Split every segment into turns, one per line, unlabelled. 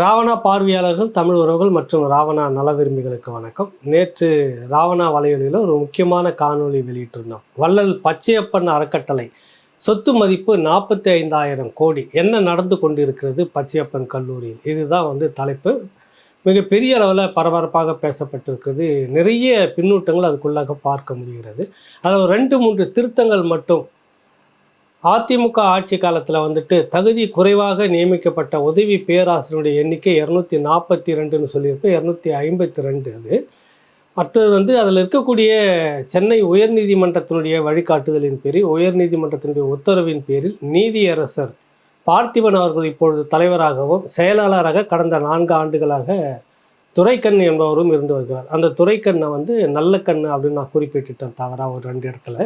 ராவணா பார்வையாளர்கள் தமிழ் உறவுகள் மற்றும் ராவணா நல விரும்பிகளுக்கு வணக்கம். நேற்று ராவணா வலையொலியில் ஒரு முக்கியமான காணொளி வெளியிட்டிருந்தோம். வள்ளல் பச்சையப்பன் அறக்கட்டளை. சொத்து மதிப்பு நாற்பத்தி ஐந்தாயிரம் கோடி. என்ன நடந்து கொண்டிருக்கிறது பச்சையப்பன் கல்லூரியில்? இதுதான் வந்து தலைப்பு. மிகப்பெரிய அளவில் பரபரப்பாக பேசப்பட்டிருக்கிறது. நிறைய பின்னூட்டங்கள் அதுக்குள்ளாக பார்க்க முடிகிறது. அதில் ரெண்டு மூன்று திருத்தங்கள் மட்டும் அதிமுக ஆட்சி காலத்தில் வந்துட்டு தகுதி குறைவாக நியமிக்கப்பட்ட உதவி பேராசிரியருடைய எண்ணிக்கை இரநூத்தி நாற்பத்தி ரெண்டுன்னு சொல்லியிருப்பேன் இரநூத்தி ஐம்பத்தி ரெண்டு அது. மற்றது வந்து அதில் இருக்கக்கூடிய சென்னை உயர்நீதிமன்றத்தினுடைய வழிகாட்டுதலின் பேரில் உயர்நீதிமன்றத்தினுடைய உத்தரவின் பேரில் நீதியரசர் பார்த்திபன் அவர்கள் இப்பொழுது தலைவராகவும் செயலாளராக கடந்த நான்கு ஆண்டுகளாக துரைக்கண் என்பவரும் இருந்து வருகிறார். அந்த துரைக்கண்ணை வந்து நல்ல கண்ணு அப்படின்னு நான் குறிப்பிட்டுட்டேன் தவறாக ஒரு ரெண்டு இடத்துல.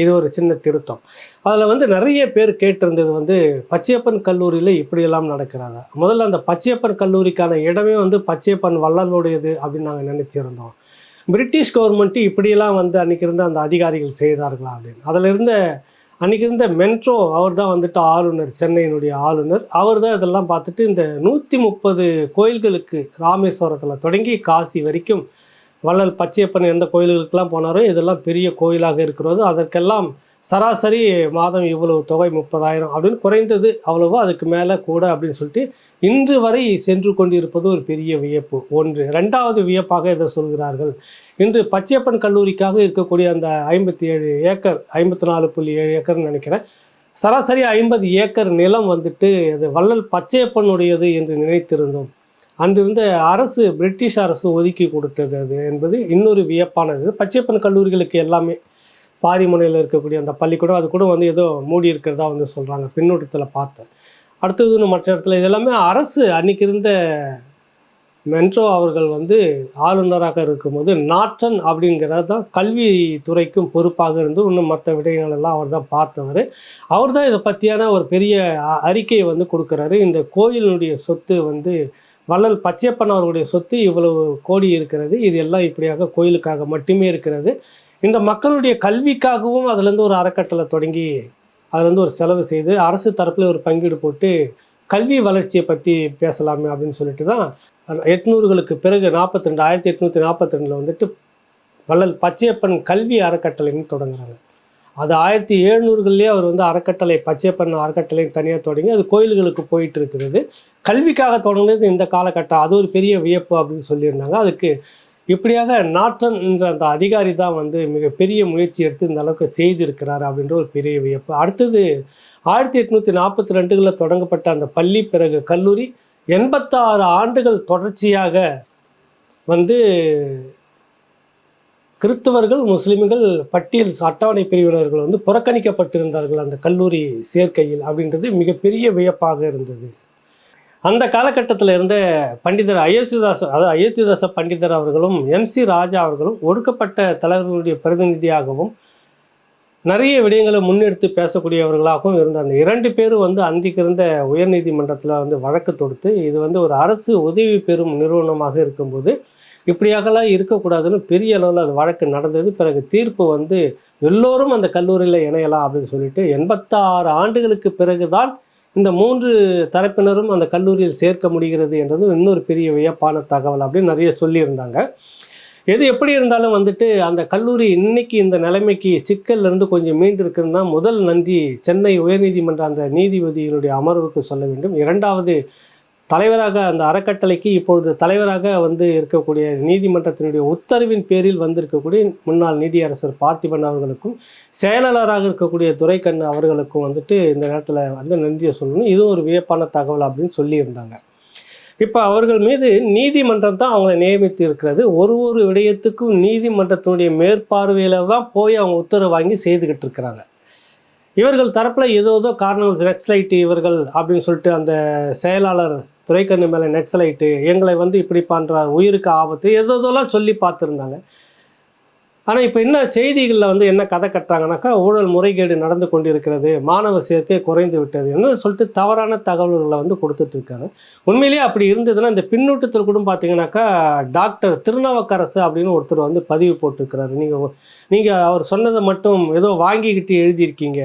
இது ஒரு சின்ன திருத்தம். அதில் வந்து நிறைய பேர் கேட்டிருந்தது வந்து பச்சையப்பன் கல்லூரியில் இப்படியெல்லாம் நடக்கிறாங்க. முதல்ல அந்த பச்சையப்பன் கல்லூரிக்கான இடமே வந்து பச்சையப்பன் வள்ளலுடையது அப்படின்னு நாங்கள் நினச்சிருந்தோம். பிரிட்டிஷ் கவர்மெண்ட்டு இப்படியெல்லாம் வந்து அன்றைக்கி இருந்த அந்த அதிகாரிகள் செய்தார்களா அப்படின்னு. அதில் இருந்த அன்றைக்கி இருந்த மென்ட்ரோ அவர் தான் வந்துட்டு ஆளுநர் சென்னையினுடைய ஆளுநர். அவர் தான் இதெல்லாம் பார்த்துட்டு இந்த நூற்றி முப்பது கோயில்களுக்கு ராமேஸ்வரத்தில் தொடங்கி காசி வரைக்கும் வள்ளல் பச்சையப்பன் எந்த கோயில்களுக்கெல்லாம் போனாரோ இதெல்லாம் பெரிய கோயிலாக இருக்கிறது. அதற்கெல்லாம் சராசரி மாதம் இவ்வளவு தொகை முப்பதாயிரம் அப்படின்னு குறைந்தது அவ்வளவோ அதுக்கு மேலே கூட அப்படின்னு சொல்லிட்டு இன்று வரை சென்று கொண்டிருப்பது ஒரு பெரிய வியப்பு. ஒன்று. ரெண்டாவது வியப்பாக இதை சொல்கிறார்கள். இன்று பச்சையப்பன் கல்லூரிக்காக இருக்கக்கூடிய அந்த ஐம்பத்தி ஏழு ஏக்கர் ஐம்பத்தி நாலு புள்ளி ஏழு ஏக்கர்னு நினைக்கிறேன். சராசரி ஐம்பது ஏக்கர் நிலம் வந்துட்டு அது வள்ளல் பச்சையப்பனுடையது என்று நினைத்திருந்தோம். அன்றிருந்த அரசு பிரிட்டிஷ் அரசு ஒதுக்கி கொடுத்தது அது என்பது இன்னொரு வியப்பானது. பச்சையப்பன் கல்லூரிகளுக்கு எல்லாமே பாரிமுனையில் இருக்கக்கூடிய அந்த பள்ளிக்கூடம் அது கூட வந்து ஏதோ மூடி இருக்கிறதா வந்து சொல்கிறாங்க பின்னூட்டத்தில் பார்த்தேன். அடுத்ததுன்னு மற்ற இடத்துல இதெல்லாமே அரசு அன்றைக்கி இருந்த மென்ட்ரோ அவர்கள் வந்து ஆளுநராக இருக்கும்போது நாட்டன் அப்படிங்கிறது தான் கல்வித்துறைக்கும் பொறுப்பாக இருந்து இன்னும் மற்ற விடயங்கள் எல்லாம் அவர் தான் பார்த்தவர். அவர் தான் இதை பற்றியான ஒரு பெரிய அறிக்கையை வந்து கொடுக்குறாரு. இந்த கோயிலினுடைய சொத்து வந்து வள்ளல் பச்சையப்பன் அவர்களுடைய சொத்து இவ்வளவு கோடி இருக்கிறது. இது எல்லாம் இப்படியாக கோயிலுக்காக மட்டுமே இருக்கிறது. இந்த மக்களுடைய கல்விக்காகவும் அதுலேருந்து ஒரு அறக்கட்டளை தொடங்கி அதுலேருந்து ஒரு செலவு செய்து அரசு தரப்பில் ஒரு பங்கீடு போட்டு கல்வி வளர்ச்சியை பற்றி பேசலாமே அப்படின்னு சொல்லிட்டு தான் எட்நூறுகளுக்கு பிறகு நாற்பத்தி ரெண்டு ஆயிரத்தி எட்நூற்றி நாற்பத்தி ரெண்டில் வந்துட்டு வள்ளல் பச்சையப்பன் கல்வி அறக்கட்டளைன்னு தொடங்குறாங்க. அது ஆயிரத்தி எழுநூறுகள்லேயே அவர் வந்து அறக்கட்டளை பச்சைப்பண்ண அறக்கட்டளைன்னு தனியாக தொடங்கி அது கோயில்களுக்கு போயிட்டு இருக்கிறது கல்விக்காக தொடங்கினது இந்த காலகட்டம். அது ஒரு பெரிய வியப்பு அப்படின்னு சொல்லியிருந்தாங்க. அதுக்கு இப்படியாக நாட்டன் என்ற அந்த அதிகாரி தான் வந்து மிகப்பெரிய முயற்சி எடுத்து இந்த அளவுக்கு செய்திருக்கிறார் அப்படின்ற ஒரு பெரிய வியப்பு. அடுத்தது ஆயிரத்தி எட்நூற்றி நாற்பத்தி ரெண்டுகளில் தொடங்கப்பட்ட அந்த பள்ளி பிறகு கல்லூரி எண்பத்தாறு ஆண்டுகள் தொடர்ச்சியாக வந்து கிறிஸ்தவர்கள் முஸ்லிம்கள் பட்டியல் அட்டவணை பிரிவினர்கள் வந்து புறக்கணிக்கப்பட்டிருந்தார்கள் அந்த கல்லூரி சேர்க்கையில் அப்படின்றது மிகப்பெரிய வியப்பாக இருந்தது. அந்த காலகட்டத்தில் இருந்த பண்டிதர் அயோத்திதாச அதாவது அயோத்திதாச பண்டிதர் அவர்களும் எம்சி ராஜா அவர்களும் ஒடுக்கப்பட்ட தலைவர்களுடைய பிரதிநிதியாகவும் நிறைய விடயங்களை முன்னெடுத்து பேசக்கூடியவர்களாகவும் இருந்த அந்த இரண்டு பேரும் வந்து அன்றைக்கு இருந்த உயர்நீதிமன்றத்தில் வந்து வழக்கு தொடுத்து இது வந்து ஒரு அரசு உதவி பெறும் நிறுவனமாக இருக்கும்போது இப்படியாகலாம் இருக்கக்கூடாதுன்னு பெரிய அளவில் அது வழக்கு நடந்தது. பிறகு தீர்ப்பு வந்து எல்லோரும் அந்த கல்லூரியில் இணையலாம் அப்படின்னு சொல்லிட்டு எண்பத்தாறு ஆண்டுகளுக்கு பிறகுதான் இந்த மூன்று தரப்பினரும் அந்த கல்லூரியில் சேர்க்க முடிகிறது என்றது இன்னொரு பெரிய வியப்பான தகவல் அப்படின்னு நிறைய சொல்லியிருந்தாங்க. எது எப்படி இருந்தாலும் வந்துட்டு அந்த கல்லூரி இன்னைக்கு இந்த நிலைமைக்கு சிக்கல்லிருந்து கொஞ்சம் மீண்டு இருக்குன்னா முதல் நன்றி சென்னை உயர்நீதிமன்ற அந்த நீதிபதியினுடைய அமர்வுக்கு சொல்ல வேண்டும். இரண்டாவது தலைவராக அந்த அறக்கட்டளைக்கு இப்பொழுது தலைவராக வந்து இருக்கக்கூடிய நீதிமன்றத்தினுடைய உத்தரவின் பேரில் வந்திருக்கக்கூடிய முன்னாள் நீதியரசர் பார்த்திபன் அவர்களுக்கும் செயலாளராக இருக்கக்கூடிய துரைக்கண்ணு அவர்களுக்கும் வந்துட்டு இந்த நேரத்தில் வந்து நன்றியை சொல்லணும். இதுவும் ஒரு வியப்பான தகவல் அப்படின்னு சொல்லியிருந்தாங்க. இப்போ அவர்கள் மீது நீதிமன்றம் தான் அவங்களை நியமித்து இருக்கிறது. ஒரு ஒரு விடயத்துக்கும் நீதிமன்றத்தினுடைய மேற்பார்வையில் தான் போய் அவங்க உத்தரவு வாங்கி செய்துக்கிட்டு இருக்கிறாங்க. இவர்கள் தரப்பில் ஏதோ ஏதோ காரணங்கள் ரெக்ஸ்லைட்டு இவர்கள் அப்படின்னு சொல்லிட்டு அந்த செயலாளர் துரைக்கண்ணு மேலே நெக்ஸலைட்டு எங்களை வந்து இப்படி பண்ணுறார் உயிருக்கு ஆபத்து ஏதோ ஏதோலாம் சொல்லி பார்த்துருந்தாங்க. ஆனால் இப்போ என்ன செய்திகளில் வந்து என்ன கதை கட்டுறாங்கனாக்கா ஊழல் முறைகேடு நடந்து கொண்டிருக்கிறது மாணவர் சேர்க்கை குறைந்து விட்டது என்ன சொல்லிட்டு தவறான தகவல்களை வந்து கொடுத்துட்ருக்காங்க உண்மையிலேயே அப்படி இருந்ததுன்னா இந்த பின்னூட்டத்தில் கூட பார்த்தீங்கன்னாக்கா டாக்டர் திருநாவுக்கரசு அப்படின்னு ஒருத்தர் வந்து பதிவு போட்டிருக்கிறாரு. நீங்கள் நீங்கள் அவர் சொன்னதை மட்டும் ஏதோ வாங்கிக்கிட்டு எழுதியிருக்கீங்க.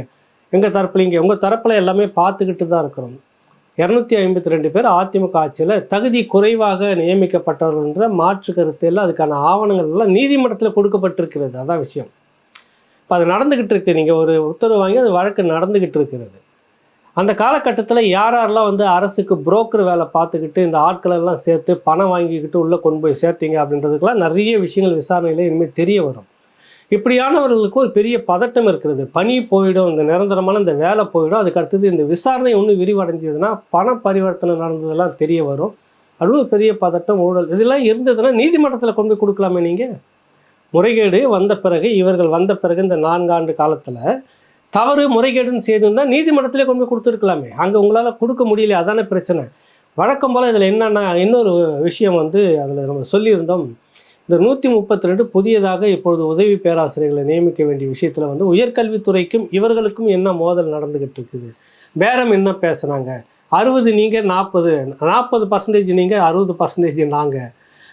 எங்கள் தரப்புலீங்க உங்கள் தரப்பில் எல்லாமே பார்த்துக்கிட்டு தான் இருக்கிறோம். இரநூத்தி ஐம்பத்தி ரெண்டு பேர் அதிமுக ஆட்சியில் தகுதி குறைவாக நியமிக்கப்பட்டவர்கள் என்ற மாற்று கருத்து எல்லாம் அதுக்கான ஆவணங்கள் எல்லாம் நீதிமன்றத்தில் கொடுக்கப்பட்டிருக்கிறது. அதான் விஷயம். இப்போ அது நடந்துக்கிட்டு இருக்கு. நீங்கள் ஒரு உத்தரவு வாங்கி அது வழக்கு நடந்துக்கிட்டு இருக்கிறது. அந்த காலகட்டத்தில் யார் யாரெல்லாம் வந்து அரசுக்கு புரோக்கர் வேலை பார்த்துக்கிட்டு இந்த ஆட்களை எல்லாம் சேர்த்து பணம் வாங்கிக்கிட்டு உள்ளே கொண்டு போய் சேர்த்தீங்க அப்படின்றதுக்கெல்லாம் நிறைய விஷயங்கள் விசாரணையில் இனிமேல் தெரிய வரும். இப்படியானவர்களுக்கு ஒரு பெரிய பதட்டம் இருக்கிறது. பணி போயிடும் இந்த நிரந்தரமான இந்த வேலை போயிடும். அதுக்கு அடுத்தது இந்த விசாரணை ஒன்று விரிவடைஞ்சதுன்னா பண பரிவர்த்தனை நடந்ததெல்லாம் தெரிய வரும். அதுவும் ஒரு பெரிய பதட்டம் ஊழல். இதெல்லாம் இருந்ததுன்னா நீதிமன்றத்தில் கொண்டு போய் கொடுக்கலாமே நீங்கள் முறைகேடு வந்த பிறகு இவர்கள் வந்த பிறகு இந்த நான்காண்டு காலத்தில் தவறு முறைகேடுன்னு செய்திருந்தால் நீதிமன்றத்திலே கொண்டு போய் கொடுத்துருக்கலாமே. அங்கே உங்களால் கொடுக்க முடியல அதானே பிரச்சனை. வழக்கம் போல் இதில் என்னென்னா இன்னொரு விஷயம் வந்து அதில் நம்ம சொல்லியிருந்தோம். இந்த நூற்றி முப்பத்தி ரெண்டு புதியதாக இப்பொழுது உதவி பேராசிரியர்களை நியமிக்க வேண்டிய விஷயத்தில் வந்து உயர்கல்வித்துறைக்கும் இவர்களுக்கும் என்ன மோதல் நடந்துக்கிட்டு இருக்குது? பேரம் என்ன பேசுனாங்க? அறுபது நீங்கள் நாற்பது நாற்பது பர்சன்டேஜ் நீங்கள் அறுபது பர்சன்டேஜ் நாங்கள்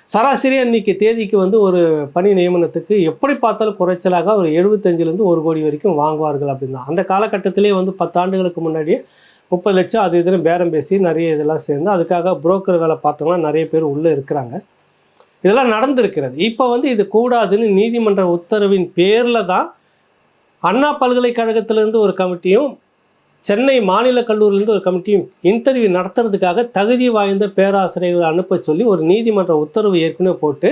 சராசரி அன்னைக்கு தேதிக்கு வந்து ஒரு பணி நியமனத்துக்கு எப்படி பார்த்தாலும் குறைச்சலாக ஒரு எழுபத்தஞ்சிலேருந்து ஒரு கோடி வரைக்கும் வாங்குவார்கள் அப்படின்னா அந்த காலகட்டத்திலே வந்து பத்தாண்டுகளுக்கு முன்னாடியே முப்பது லட்சம் அது இதுன்னு பேரம் பேசி நிறைய இதெல்லாம் சேர்ந்து அதுக்காக புரோக்கர் வேலை பார்த்தவங்களாம் நிறைய பேர் உள்ளே இருக்கிறாங்க. இதெல்லாம் நடந்திருக்கிறது. இப்போ வந்து இது கூடாதுன்னு நீதிமன்ற உத்தரவின் பேரில் தான் அண்ணா பல்கலைக்கழகத்திலேருந்து ஒரு கமிட்டியும் சென்னை மாநில கல்லூரியிலேருந்து ஒரு கமிட்டியும் இன்டர்வியூ நடத்துறதுக்காக தகுதி வாய்ந்த பேராசிரியர்களை அனுப்ப சொல்லி ஒரு நீதிமன்ற உத்தரவு ஏற்கனவே போட்டு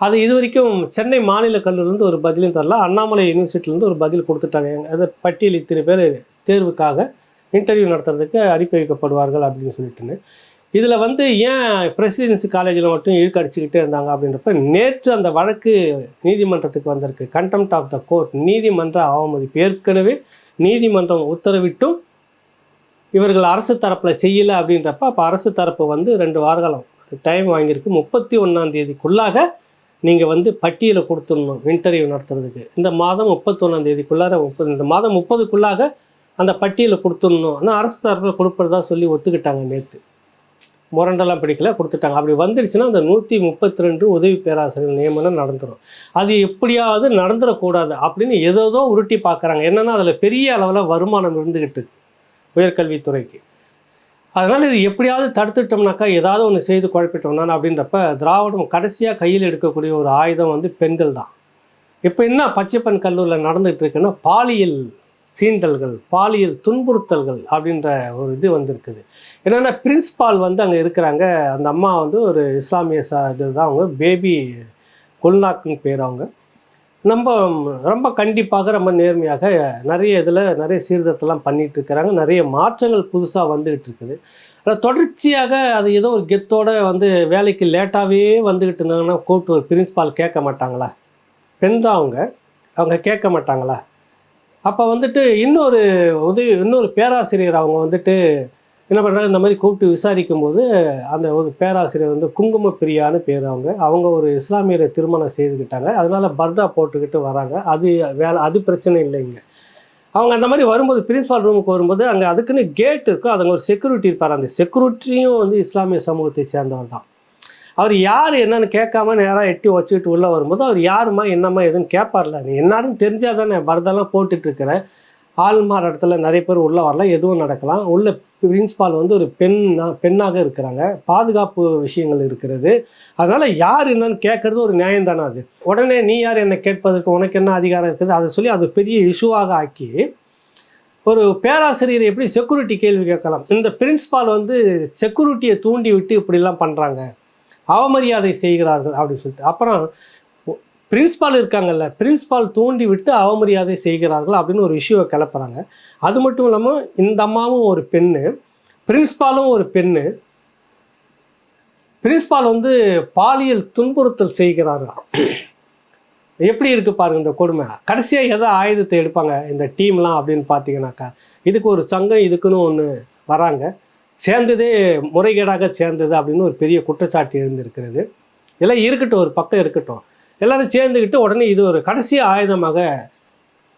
அது இது வரைக்கும் சென்னை மாநில கல்லூரிலேருந்து ஒரு பதிலும் தரல அண்ணாமலை யூனிவர்சிட்டிலேருந்து ஒரு பதில் கொடுத்துட்டாங்க. அது பட்டியல் இத்தனை பேர் தேர்வுக்காக இன்டர்வியூ நடத்துறதுக்கு அனுப்பி வைக்கப்படுவார்கள் அப்படின்னு சொல்லிட்டுன்னு. இதில் வந்து ஏன் பிரசிடென்சி காலேஜில் மட்டும் இழுக்கடிச்சிக்கிட்டே இருந்தாங்க அப்படின்றப்ப நேற்று அந்த வழக்கு நீதிமன்றத்துக்கு வந்திருக்கு. கண்டெம்ட் ஆஃப் த கோர்ட் நீதிமன்ற அவமதிப்பு. ஏற்கனவே நீதிமன்றம் உத்தரவிட்டும் இவர்கள் அரசு தரப்பில் செய்யலை அப்படின்றப்ப அப்போ அரசு தரப்பு வந்து ரெண்டு வாரகாலம் டைம் வாங்கியிருக்கு. முப்பத்தி ஒன்றாம் தேதிக்குள்ளாக நீங்கள் வந்து பட்டியலை கொடுத்துடணும் இன்டர்வியூ நடத்துறதுக்கு. இந்த மாதம் முப்பத்தொன்னாம் தேதிக்குள்ளார முப்பது இந்த மாதம் முப்பதுக்குள்ளாக அந்த பட்டியலை கொடுத்துடணும். ஆனால் அரசு தரப்பில் கொடுப்பதா சொல்லி ஒத்துக்கிட்டாங்க நேற்று முரண்டெல்லாம் பிடிக்கல கொடுத்துட்டாங்க. அப்படி வந்துடுச்சுன்னா அந்த நூற்றி முப்பத்தி ரெண்டு உதவி பேராசிரியர் நியமனம் நடந்துடும் அது எப்படியாவது நடந்துடக்கூடாது அப்படின்னு ஏதோதோ உருட்டி பார்க்குறாங்க. என்னென்னா அதில் பெரிய அளவில் வருமானம் இருந்துக்கிட்டு உயர்கல்வித்துறைக்கு. அதனால் இது எப்படியாவது தடுத்துட்டோம்னாக்கா ஏதாவது ஒன்று செய்து குழப்பிட்டோம்னா அப்படின்றப்ப திராவிடம் கடைசியாக கையில் எடுக்கக்கூடிய ஒரு ஆயுதம் வந்து பெண்கள் தான். இப்போ என்ன பச்சைப்பன் கல்லூரியில் நடந்துகிட்டு இருக்குன்னா பாலியல் சீண்டல்கள் பாலியல் துன்புறுத்தல்கள் அப்படின்ற ஒரு இது வந்திருக்குது. என்னென்னா பிரின்ஸ்பால் வந்து அங்கே இருக்கிறாங்க. அந்த அம்மா வந்து ஒரு இஸ்லாமிய சா இதுதான் அவங்க. பேபி குல்நாக்னு பேர் அவங்க. நம்ம ரொம்ப கண்டிப்பாக ரொம்ப நேர்மையாக நிறைய இதில் நிறைய சீர்திருத்தம்லாம் பண்ணிகிட்டு இருக்கிறாங்க. நிறைய மாற்றங்கள் புதுசாக வந்துக்கிட்டு இருக்குது. ஆனால் தொடர்ச்சியாக அது ஏதோ ஒரு கெத்தோட வந்து வேலைக்கு லேட்டாகவே வந்துக்கிட்டு இருந்தாங்கன்னா கூப்பிட்டு ஒரு பிரின்ஸ்பால் கேட்க மாட்டாங்களா? பெண் தான் அவங்க. அவங்க கேட்க மாட்டாங்களா? அப்போ வந்துட்டு இன்னொரு உதவி இன்னொரு பேராசிரியர் அவங்க வந்துட்டு என்ன பண்ணுறாங்க இந்த மாதிரி கூப்பிட்டு விசாரிக்கும் போது அந்த ஒரு பேராசிரியர் வந்து குங்கும பிரியான்னு பேர் அவங்க. அவங்க ஒரு இஸ்லாமியரை திருமணம் செய்துக்கிட்டாங்க அதனால பர்தா போட்டுக்கிட்டு வராங்க. அது வேலை அது பிரச்சனை இல்லைங்க. அவங்க அந்த மாதிரி வரும்போது பிரின்ஸ்பால் ரூமுக்கு வரும்போது அங்கே அதுக்குன்னு கேட் இருக்கும். அதுங்க ஒரு செக்யூரிட்டி இருப்பார். அந்த செக்யூரிட்டியும் வந்து இஸ்லாமிய சமூகத்தை சேர்ந்தவர் தான். அவர் யார் என்னன்னு கேட்காம நேராக எட்டி வச்சுக்கிட்டு உள்ளே வரும்போது அவர் யாருமா என்னம்மா எதுன்னு கேட்பார்ல நீ என்னாரும் தெரிஞ்சால் தானே பரதெல்லாம் போட்டுட்டு இருக்கிற ஆள்மார் இடத்துல நிறைய பேர் உள்ளே வரலாம் எதுவும் நடக்கலாம். உள்ள பிரின்ஸ்பால் வந்து ஒரு பெண்ணா பெண்ணாக இருக்கிறாங்க. பாதுகாப்பு விஷயங்கள் இருக்கிறது. அதனால் யார் என்னன்னு கேட்குறது ஒரு நியாயம் தானே அது. உடனே நீ யார் என்னை கேட்பதற்கு உனக்கு என்ன அதிகாரம் இருக்குது? அதை சொல்லி அது பெரிய இஷ்யூவாக ஆக்கி ஒரு பேராசிரியர் எப்படி செக்யூரிட்டி கேள்வி கேட்கலாம்? இந்த பிரின்ஸ்பால் வந்து செக்யூரிட்டியை தூண்டி விட்டு இப்படிலாம் பண்ணுறாங்க அவமரியாதை செய்கிறார்கள் அப்படின்னு சொல்லிட்டு. அப்புறம் பிரின்ஸ்பால் இருக்காங்கல்ல பிரின்ஸ்பால் தூண்டி விட்டு அவமரியாதை செய்கிறார்கள் அப்படின்னு ஒரு விஷயம் கிளப்புறாங்க. அது மட்டும் இல்லாமல் இந்த அம்மாவும் ஒரு பெண்ணு பிரின்ஸ்பாலும் ஒரு பெண்ணு. பிரின்ஸ்பால் வந்து பாலியல் துன்புறுத்தல் செய்கிறார்களாம். எப்படி இருக்குது பாருங்க இந்த கொடுமை. கடைசியாக எதை ஆயுதத்தை எடுப்பாங்க இந்த டீம்லாம் அப்படின்னு பார்த்தீங்கன்னாக்கா இதுக்கு ஒரு சங்கம் இதுக்குன்னு ஒன்று வராங்க. சேர்ந்ததே முறைகேடாக சேர்ந்தது அப்படின்னு ஒரு பெரிய குற்றச்சாட்டு எழுந்திருக்கிறது. எல்லாம் இருக்கட்டும் ஒரு பக்கம் இருக்கட்டும். எல்லாரும் சேர்ந்துக்கிட்டு உடனே இது ஒரு கடைசி ஆயுதமாக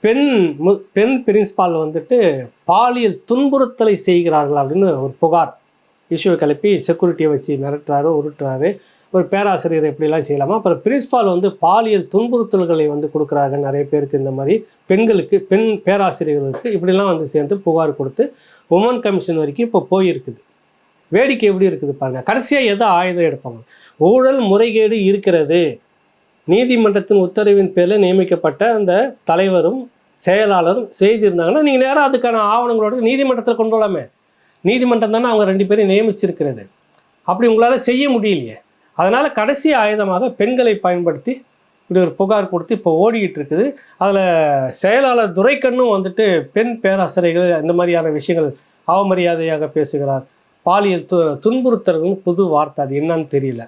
பெண் மு பெண் பிரின்ஸ்பால் வந்துட்டு பாலியல் துன்புறுத்தலை செய்கிறார்கள் அப்படின்னு ஒரு புகார். இஷ்யூவை கிளப்பி செக்யூரிட்டியை வச்சு மிரட்டுறாரு உருட்டுறாரு. ஒரு பேராசிரியர் எப்படிலாம் செய்யலாமா? அப்புறம் பிரின்ஸ்பால் வந்து பாலியல் துன்புறுத்தல்களை வந்து கொடுக்குறாங்க நிறைய பேருக்கு இந்த மாதிரி. பெண்களுக்கு பெண் பேராசிரியர்களுக்கு இப்படிலாம் வந்து சேர்ந்து புகார் கொடுத்து உமன் கமிஷன் வரைக்கும் இப்போ போயிருக்குது. வேடிக்கை எப்படி இருக்குது பாருங்கள் கடைசியாக எதை ஆயுதம் எடுப்பாங்க? ஊழல் முறைகேடு இருக்கிறது. நீதிமன்றத்தின் உத்தரவின் பேரில் நியமிக்கப்பட்ட அந்த தலைவரும் செயலாளரும் செய்திருந்தாங்கன்னா நீங்கள் நேராக அதுக்கான ஆவணங்களோட நீதிமன்றத்தில் கொண்டு வரலாமே. நீதிமன்றம் தானே அவங்க ரெண்டு பேரும் நியமிச்சிருக்கிறது. அப்படி உங்களால் செய்ய முடியலையே. அதனால் கடைசி ஆயுதமாக பெண்களை பயன்படுத்தி இப்படி ஒரு புகார் கொடுத்து இப்போ ஓடிக்கிட்டு இருக்குது. அதில் செயலாளர் துரைக்கண்ணும் வந்துட்டு பெண் பேராசிரியர்கள் இந்த மாதிரியான விஷயங்கள் அவமரியாதையாக பேசுகிறார். பாலியல் து துன்புறுத்தல்கள் புது வார்த்தை அது என்னன்னு தெரியல.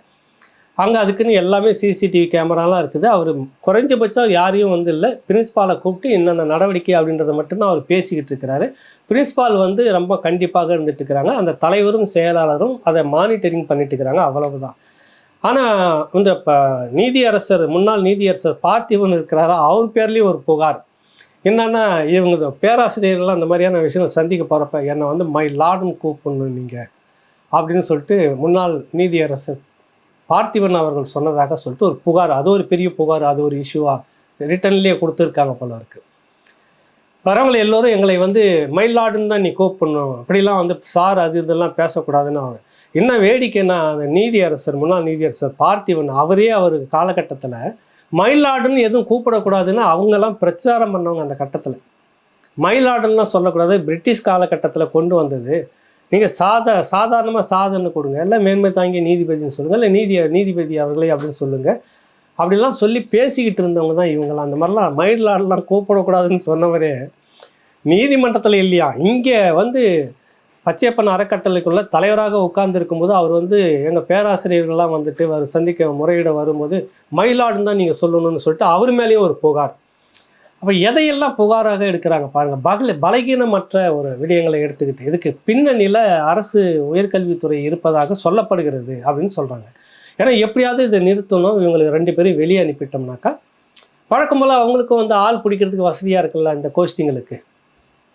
அங்கே அதுக்குன்னு எல்லாமே சிசிடிவி கேமராலாம் இருக்குது. அவர் குறைஞ்சபட்சம் யாரையும் வந்து இல்லை பிரின்ஸ்பாலை கூப்பிட்டு என்னென்ன நடவடிக்கை அப்படின்றத மட்டும்தான் அவர் பேசிக்கிட்டு இருக்கிறாரு. பிரின்ஸ்பால் வந்து ரொம்ப கண்டிப்பாக இருந்துட்டு இருக்கிறாங்க. அந்த தலைவரும் செயலாளரும் அதை மானிட்டரிங் பண்ணிட்டு இருக்கிறாங்க. அவ்வளவுதான். ஆனால் இந்த இப்போ நீதியரசர் முன்னாள் நீதியரசர் பார்த்திபன் இருக்கிறாரா? அவர் பேர்லேயும் ஒரு புகார். என்னன்னா இவங்க இந்த பேராசிரியர்கள்லாம் அந்த மாதிரியான விஷயங்கள் சந்திக்க போகிறப்ப என்னை வந்து மை லார்டுன்னு கூப்பிடணும் நீங்கள் அப்படின்னு சொல்லிட்டு முன்னாள் நீதியரசர் பார்த்திபன் அவர்கள் சொன்னதாக சொல்லிட்டு ஒரு புகார் அது ஒரு பெரிய புகார் அது ஒரு இஷ்யூவாக ரிட்டன்லேயே கொடுத்துருக்காங்க போல இருக்குது வரவங்களை எல்லோரும் எங்களை வந்து மயிலாடுன்னு தான் நீ கூப்பிடணும். அப்படிலாம் வந்து சார் அது இதெல்லாம் பேசக்கூடாதுன்னு அவன் என்ன வேடிக்கைன்னா அந்த நீதியரசர் முன்னாள் நீதியரசர் பார்த்திபன் அவரே அவர் காலகட்டத்தில் மயிலாடுன்னு எதுவும் கூப்பிடக்கூடாதுன்னு அவங்கெல்லாம் பிரச்சாரம் பண்ணவங்க அந்த கட்டத்தில். மயிலாடுன்னுலாம் சொல்லக்கூடாது பிரிட்டிஷ் காலகட்டத்தில் கொண்டு வந்தது. நீங்கள் சாதா சாதாரணமாக சாதனை கொடுங்க. இல்லை மேன்மை தாங்கிய நீதிபதினு சொல்லுங்கள் இல்லை நீதி நீதிபதி அவர்களே அப்படின்னு சொல்லுங்கள் அப்படிலாம் சொல்லி பேசிக்கிட்டு இருந்தவங்க தான் இவங்களாம் அந்த மாதிரிலாம் மயிலாடுலாம் கூப்பிடக்கூடாதுன்னு சொன்னவரே நீதிமன்றத்தில் இல்லையா? இங்கே வந்து பச்சையப்பன் அறக்கட்டளைக்குள்ள தலைவராக உட்கார்ந்து இருக்கும்போது அவர் வந்து எங்கள் பேராசிரியர்கள்லாம் வந்துட்டு அவர் சந்திக்க முறையிட வரும்போது மயிலாடுன்னு தான் நீங்கள் சொல்லணும்னு சொல்லிட்டு அவர் மேலேயும் ஒரு புகார். அப்போ எதையெல்லாம் புகாராக எடுக்கிறாங்க பாருங்கள் பகல பலகீனமற்ற ஒரு விடயங்களை எடுத்துக்கிட்டு இதுக்கு பின்னணியில் அரசு உயர்கல்வித்துறை இருப்பதாக சொல்லப்படுகிறது அப்படின்னு சொல்கிறாங்க ஏன்னா எப்படியாவது இதை நிறுத்தணும். இவங்களுக்கு ரெண்டு பேரும் வெளியே அனுப்பிட்டோம்னாக்கா வழக்கம் போல் அவங்களுக்கும் வந்து ஆள் பிடிக்கிறதுக்கு வசதியாக இருக்குல்ல இந்த கோஷ்டிங்களுக்கு.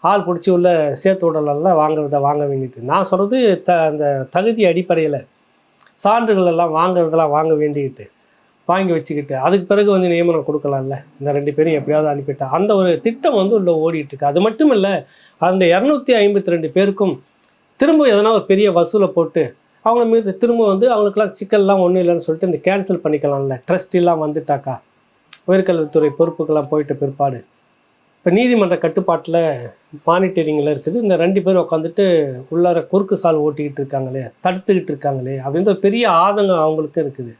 ஆள் பிடிச்சி உள்ள சேர்த்து உடலெல்லாம் வாங்குறத வாங்க வேண்டிட்டு. நான் சொல்கிறது த அந்த தகுதி அடிப்படையில் சான்றுகள் எல்லாம் வாங்குறதெல்லாம் வாங்க வேண்டிக்கிட்டு வாங்கி வச்சுக்கிட்டு அதுக்கு பிறகு வந்து நியமனம் கொடுக்கலாம்ல. இந்த ரெண்டு பேரும் எப்படியாவது அனுப்பிட்டா. அந்த ஒரு திட்டம் வந்து உள்ளே ஓடிட்டு இருக்கு அது மட்டும் இல்லை அந்த இரநூத்தி ஐம்பத்தி ரெண்டு பேருக்கும் திரும்ப எதனா ஒரு பெரிய வசூலை போட்டு அவங்க மீது திரும்ப வந்து அவங்களுக்குலாம் சிக்கல்லாம் ஒன்றும் இல்லைன்னு சொல்லிட்டு இந்த கேன்சல் பண்ணிக்கலாம்ல. ட்ரஸ்ட் எல்லாம் வந்துட்டாக்கா? உயர்கல்வித்துறை பொறுப்புக்கெல்லாம் போயிட்ட பிற்பாடு. இப்போ நீதிமன்ற கட்டுப்பாட்டில் மானிட்டரிங்கில் இருக்குது. இந்த ரெண்டு பேரும் உட்காந்துட்டு உள்ளார குறுக்கு சால் ஓட்டிக்கிட்டு இருக்காங்களே தடுத்துக்கிட்டு இருக்காங்களே அப்படின்ற பெரிய ஆதங்கம் அவங்களுக்கு இருக்குது.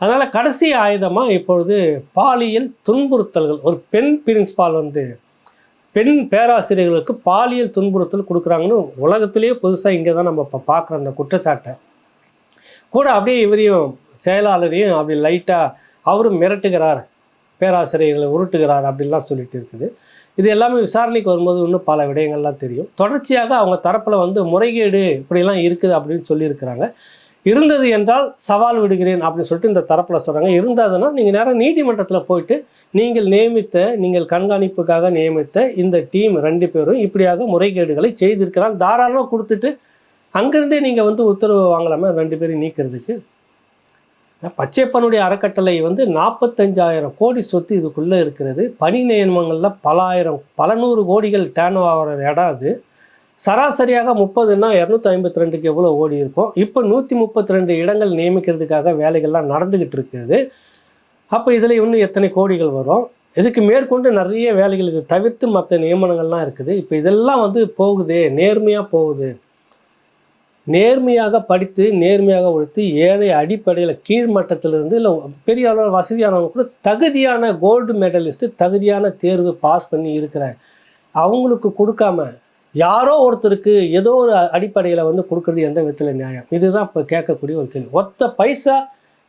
அதனால் கடைசி ஆயுதமாக இப்பொழுது பாலியல் துன்புறுத்தல்கள் ஒரு பெண் பிரின்ஸ்பால் வந்து பெண் பேராசிரியர்களுக்கு பாலியல் துன்புறுத்தல் கொடுக்குறாங்கன்னு உலகத்திலேயே புதுசாக இங்கே தான் நம்ம இப்போ பார்க்குற அந்த குற்றச்சாட்டை. கூட அப்படியே இவரையும் செயலாளரையும் அப்படி லைட்டாக அவரும் மிரட்டுகிறார் பேராசிரியர்களை உருட்டுகிறார் அப்படின்லாம் சொல்லிட்டு இருக்குது. இது எல்லாமே விசாரணைக்கு வரும்போது இன்னும் பல விடயங்கள்லாம் தெரியும். தொடர்ச்சியாக அவங்க தரப்பில் வந்து முறைகேடு இப்படிலாம் இருக்குது அப்படின்னு சொல்லியிருக்கிறாங்க. இருந்தது என்றால் சவால் விடுகிறேன் அப்படின்னு சொல்லிட்டு இந்த தரப்பில் சொல்கிறாங்க இருந்ததுன்னா நீங்கள் நேராக நீதிமன்றத்தில் போயிட்டு நீங்கள் நியமித்த நீங்கள் கண்காணிப்புக்காக நியமித்த இந்த டீம் ரெண்டு பேரும் இப்படியாக முறைகேடுகளை செய்திருக்கிறாங்க தாராளமாக கொடுத்துட்டு அங்கேருந்தே நீங்கள் வந்து உத்தரவு வாங்கலாமா? ரெண்டு பேரும் நீக்கிறதுக்கு. பச்சையப்பனுடைய அறக்கட்டளை வந்து நாற்பத்தஞ்சாயிரம் கோடி சொத்து இதுக்குள்ளே இருக்கிறது. பணி நியமங்களில் பல ஆயிரம் பல நூறு கோடிகள் டேர்ன் ஆகிற இடம் அது. சராசரியாக முப்பதுன்னா இரநூத்தி ஐம்பத்தி ரெண்டுக்கு எவ்வளோ ஓடி இருக்கும்? இப்போ நூற்றி முப்பத்தி ரெண்டு இடங்கள் நியமிக்கிறதுக்காக வேலைகள்லாம் நடந்துக்கிட்டு இருக்குது. அப்போ இதில் இன்னும் எத்தனை கோடிகள் வரும்? இதுக்கு மேற்கொண்டு நிறைய வேலைகள் இது தவிர்த்து மற்ற நியமனங்கள்லாம் இருக்குது. இப்போ இதெல்லாம் வந்து போகுதே நேர்மையாக போகுது. நேர்மையாக படித்து நேர்மையாக உழைத்து ஏழை அடிப்படையில் கீழ்மட்டத்திலிருந்து இல்லை பெரிய அளவு வசதியானவங்க கூட தகுதியான கோல்டு மெடலிஸ்ட்டு தகுதியான தேர்வு பாஸ் பண்ணி இருக்கிற அவங்களுக்கு கொடுக்காம யாரோ ஒருத்தருக்கு ஏதோ ஒரு அடிப்படையில் வந்து கொடுக்குறது எந்த விதத்தில் நியாயம்? இதுதான் இப்போ கேட்கக்கூடிய ஒரு கேள்வி. ஒத்த பைசா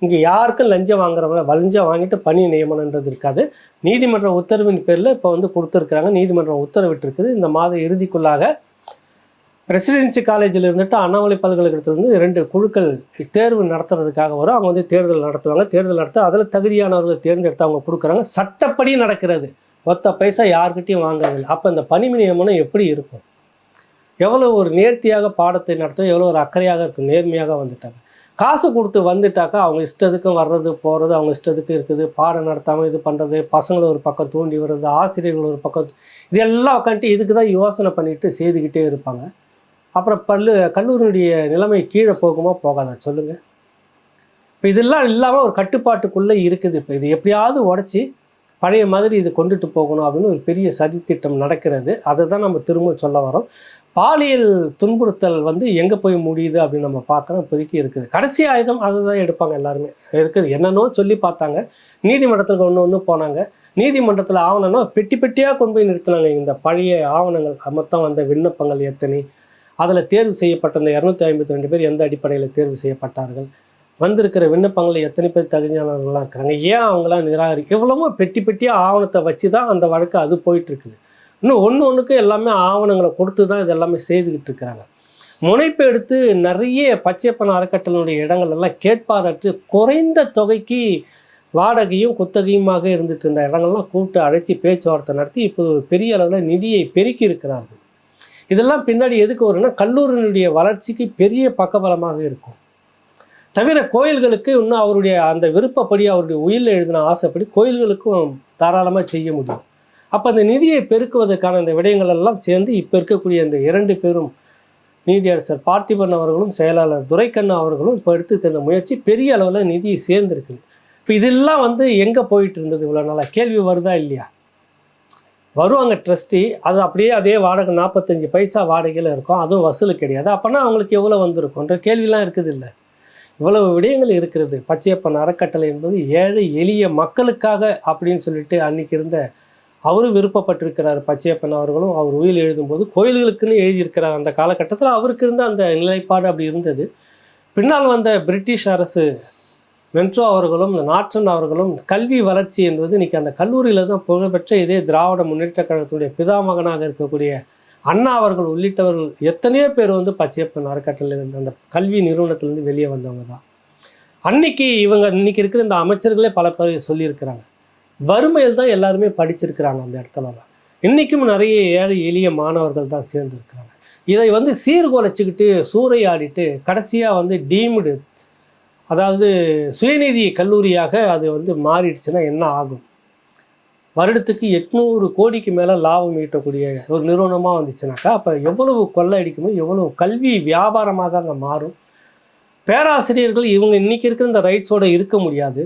இங்கே யாருக்கும் லஞ்சம் வாங்குறவங்க லஞ்சம் வாங்கிட்டு பணி நியமனன்றது இருக்காது. நீதிமன்ற உத்தரவின் பேரில் இப்போ வந்து கொடுத்துருக்குறாங்க. நீதிமன்றம் உத்தரவிட்டிருக்குது. இந்த மாத இறுதிக்குள்ளாக ரெசிடென்சி காலேஜில் இருந்துட்டு அண்ணாமலை பல்கலைக்கழகத்திலிருந்து ரெண்டு குழுக்கள் தேர்வு நடத்துறதுக்காக வரும். அவங்க வந்து தேர்தல் நடத்துவாங்க. தேர்தல் நடத்த அதில் தகுதியானவர்களை தேர்ந்தெடுத்து அவங்க கொடுக்குறாங்க. சட்டப்படி நடக்கிறது. மொத்த பைசா யார்கிட்டையும் வாங்குறதில்லை அப்போ இந்த பணி நியமனம் எப்படி இருக்கும்? எவ்வளோ ஒரு நேர்த்தியாக பாடத்தை நடத்த எவ்வளோ ஒரு அக்கறையாக இருக்கும் நேர்மையாக வந்துட்டாங்க. காசு கொடுத்து வந்துட்டாக்கா அவங்க இஷ்டத்துக்கும் வர்றது போகிறது அவங்க இஷ்டத்துக்கு இருக்குது. பாடம் நடத்தாமல் இது பண்ணுறது பசங்களை ஒரு பக்கம் தூண்டி வர்றது ஆசிரியர்கள் ஒரு பக்கம் இது எல்லாம் உட்காந்துட்டு இதுக்கு தான் யோசனை பண்ணிட்டு செய்துக்கிட்டே இருப்பாங்க. அப்புறம் பல்லு கல்லூரியுடைய நிலைமை கீழே போகுமா போகாதா? சொல்லுங்கள் இப்போ இதெல்லாம் இல்லாமல் ஒரு கட்டுப்பாட்டுக்குள்ளே இருக்குது. இப்போ இது எப்படியாவது உடச்சி பழைய மாதிரி இது கொண்டுட்டு போகணும் அப்படின்னு ஒரு பெரிய சதித்திட்டம் நடக்கிறது. அதை தான் நம்ம திரும்ப சொல்ல வரோம். பாலியல் துன்புறுத்தல் வந்து எங்கே போய் முடியுது அப்படின்னு நம்ம பார்க்குறோம் இப்போதைக்கு இருக்குது. கடைசி ஆயுதம் அதை தான் எடுப்பாங்க எல்லாருமே. இருக்குது. என்னென்னோ சொல்லி பார்த்தாங்க. நீதிமன்றத்துக்கு ஒன்று ஒன்று போனாங்க. நீதிமன்றத்தில் ஆவணம்னா பெட்டி பெட்டியாக கொண்டு போய் நிறுத்தினாங்க இந்த பழைய ஆவணங்கள். மொத்தம் வந்த விண்ணப்பங்கள் எத்தனை? அதில் தேர்வு செய்யப்பட்ட இந்த இரநூத்தி ஐம்பத்தி ரெண்டு பேர் எந்த அடிப்படையில் தேர்வு செய்யப்பட்டார்கள்? வந்திருக்கிற விண்ணப்பங்களில் எத்தனை பேர் தகுதியானவர்களாக இருக்கிறாங்க? ஏன் அவங்களாம் நிராகரி எவ்வளவோ பெட்டி பெட்டியாக ஆவணத்தை வச்சு தான் அந்த வழக்கு அது போயிட்டுருக்குது. இன்னும் ஒன்று ஒன்றுக்கு எல்லாமே ஆவணங்களை கொடுத்து தான் இது எல்லாமே செய்துக்கிட்டு இருக்கிறாங்க. முனைப்பு எடுத்து நிறைய பச்சையப்பன் அறக்கட்டளையுடைய இடங்கள் எல்லாம் கேட்பாரற்று குறைந்த தொகைக்கு வாடகையும் குத்தகையுமாக இருந்துட்டு இருந்த இடங்கள்லாம் கூப்பிட்டு அழைச்சி பேச்சுவார்த்தை நடத்தி இப்போ ஒரு பெரிய அளவில் நிதியை பெருக்கி இருக்கிறார்கள். இதெல்லாம் பின்னாடி எதுக்கு வரும்னா கல்லூரியினுடைய வளர்ச்சிக்கு பெரிய பக்கபலமாக இருக்கும். தவிர கோயில்களுக்கு இன்னும் அவருடைய அந்த விருப்பப்படி அவருடைய உயிரில் எழுதின ஆசைப்படி கோயில்களுக்கும் தாராளமாக செய்ய முடியும். அப்போ அந்த நிதியை பெருக்குவதற்கான இந்த விடயங்கள் எல்லாம் சேர்ந்து இப்போ இருக்கக்கூடிய இந்த இரண்டு பேரும் நீதியரசர் பார்த்திபன் அவர்களும் செயலாளர் துரைக்கண்ணா அவர்களும் இப்போ எடுத்து தந்த முயற்சி பெரிய அளவில் நிதியை சேர்ந்துருக்குது. இப்போ இதெல்லாம் வந்து எங்கே போயிட்டு இருந்தது இவ்வளோ நாளாக கேள்வி வருதா இல்லையா? வருவாங்க ட்ரஸ்டி அது அப்படியே அதே வாடகை நாற்பத்தஞ்சு பைசா வாடகையில் இருக்கும். அதுவும் வசூல் கிடையாது. அப்போனா அவங்களுக்கு எவ்வளோ வந்திருக்கும்ன்ற கேள்விலாம் இருக்குது இல்லை. இவ்வளவு விடயங்கள் இருக்கிறது. பச்சையப்பன் அறக்கட்டளை என்பது ஏழை எளிய மக்களுக்காக அப்படின்னு சொல்லிட்டு அன்னைக்கு இருந்த அவரும் விருப்பப்பட்டிருக்கிறார். பச்சையப்பன் அவர்களும் அவர் உயில் எழுதும்போது கோயில்களுக்குன்னு எழுதியிருக்கிறார். அந்த காலகட்டத்தில் அவருக்கு இருந்த அந்த நிலைப்பாடு அப்படி இருந்தது. பின்னால் வந்த பிரிட்டிஷ் அரசு மென்ட்ரோ அவர்களும் இந்த நாற்றன் அவர்களும் கல்வி வளர்ச்சி என்பது இன்றைக்கி அந்த கல்லூரியில் தான் புகழ்பெற்ற இதே திராவிட முன்னேற்ற கழகத்துடைய பிதாமகனாக இருக்கக்கூடிய அண்ணா அவர்கள் உள்ளிட்டவர்கள் எத்தனையோ பேர் வந்து பச்சையப்பன் அறக்கட்டளையிலிருந்து அந்த கல்வி நிறுவனத்திலேருந்து வெளியே வந்தவங்க தான். அன்னைக்கு இவங்க இன்னைக்கு இருக்கிற இந்த அமைச்சர்களே பல பேர் சொல்லியிருக்கிறாங்க. வறுமையில் தான் எல்லாருமே படிச்சிருக்கிறாங்க அந்த இடத்துலலாம் இன்றைக்கும் நிறைய ஏழை எளிய மாணவர்கள் தான் சேர்ந்துருக்கிறாங்க. இதை வந்து சீர்குலைச்சிக்கிட்டு சூறையாடிட்டு கடைசியாக வந்து டீம்டு அதாவது சுயநிதி கல்லூரியாக அது வந்து மாறிடுச்சுன்னா என்ன ஆகும்? வருடத்துக்கு எட்நூறு கோடிக்கு மேலே லாபம் ஈட்டக்கூடிய ஒரு நிறுவனமாக வந்துச்சுனாக்கா அப்போ எவ்வளவு கொள்ளை அடிக்கணும் எவ்வளவு கல்வி வியாபாரமாக அங்கே மாறும். பேராசிரியர்கள் இவங்க இன்றைக்கி இருக்கிற இந்த ரைட்ஸோடு இருக்க முடியாது.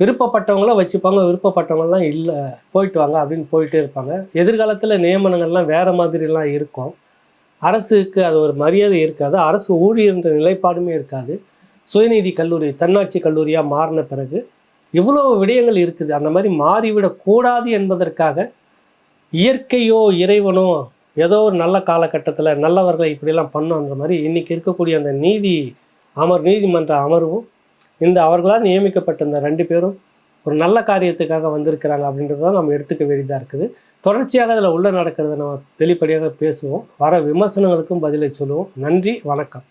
விருப்பப்பட்டவங்கள வச்சுப்பாங்க விருப்பப்பட்டவங்கள்லாம் இல்லை போயிட்டு வாங்க அப்படின்னு போயிட்டே இருப்பாங்க. எதிர்காலத்தில் நியமனங்கள்லாம் வேறு மாதிரிலாம் இருக்கும். அரசுக்கு அது ஒரு மரியாதை இருக்காது. அரசு ஊழியர்ன்ற நிலைப்பாடுமே இருக்காது. சுயநீதி கல்லூரி தன்னாட்சி கல்லூரியாக மாறின பிறகு இவ்வளோ விடயங்கள் இருக்குது. அந்த மாதிரி மாறிவிடக்கூடாது என்பதற்காக இயற்கையோ இறைவனோ ஏதோ ஒரு நல்ல காலகட்டத்தில் நல்லவர்களை இப்படிலாம் பண்ணுன்ற மாதிரி இன்றைக்கி இருக்கக்கூடிய அந்த நீதி அமர் நீதிமன்ற அமர்வும் இந்த அவர்களால் நியமிக்கப்பட்ட இந்த ரெண்டு பேரும் ஒரு நல்ல காரியத்துக்காக வந்திருக்கிறாங்க அப்படின்றத நம்ம எடுத்துக்க வேண்டியதாக இருக்குது. தொடர்ச்சியாக அதில் உள்ளே நடக்கிறத நம்ம வெளிப்படையாக பேசுவோம். வர விமர்சனங்களுக்கும் பதிலை சொல்லுவோம். நன்றி வணக்கம்.